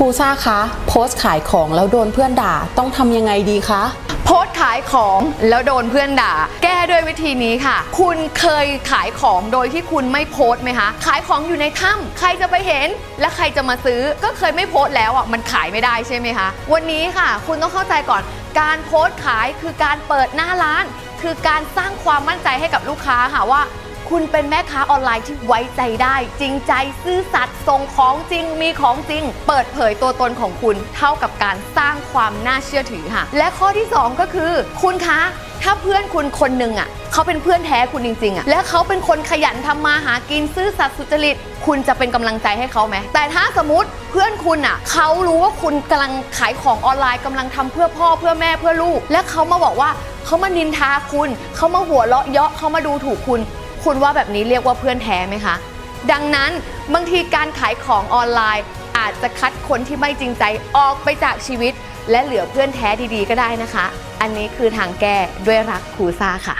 ครูซ่าคะ โพสต์ขายของแล้วโดนเพื่อนด่าต้องทำยังไงดีคะ โพสต์ขายของแล้วโดนเพื่อนด่า แก้ด้วยวิธีนี้ค่ะ คุณเคยขายของโดยที่คุณไม่โพสต์ไหมคะขายของอยู่ในถ้ำใครจะไปเห็น และใครจะมาซื้อก็เคยไม่โพสต์แล้วอะมันขายไม่ได้ใช่ไหมคะวันนี้ค่ะ คุณต้องเข้าใจก่อน การโพสต์ขายคือการเปิดหน้าร้าน คือการสร้างความมั่นใจให้กับลูกค้าค่ะว่า คุณเป็นแม่ค้าออนไลน์ที่ไว้ใจได้ จริงใจซื่อสัตย์ส่งของจริงมีของจริง เปิดเผยตัวตนของคุณเท่ากับการสร้างความน่าเชื่อถือค่ะ และข้อที่ 2 ก็คือ คุณคะถ้าเพื่อนคุณคนหนึ่งอะเขาเป็นเพื่อนแท้คุณจริงๆอะและเขาเป็นคนขยันทำมาหากินซื่อสัตย์สุจริต คุณจะเป็นกำลังใจให้เขาไหมแต่ถ้าสมมติเพื่อนคุณอะเขารู้ว่าคุณกำลังขายของออนไลน์กำลังทำเพื่อพ่อเพื่อแม่เพื่อลูก และเขามาบอกว่าเขามานินทาคุณ เขามาหัวเราะเยาะเขามาดูถูกคุณ คุณว่าแบบนี้เรียกว่าเพื่อนแท้ไหมคะ ดังนั้นบางทีการขายของออนไลน์ อาจจะคัดคนที่ไม่จริงใจออกไปจากชีวิต และเหลือเพื่อนแท้ดีๆ ก็ได้นะคะ อันนี้คือทางแก้ด้วยรักครูซ่าค่ะ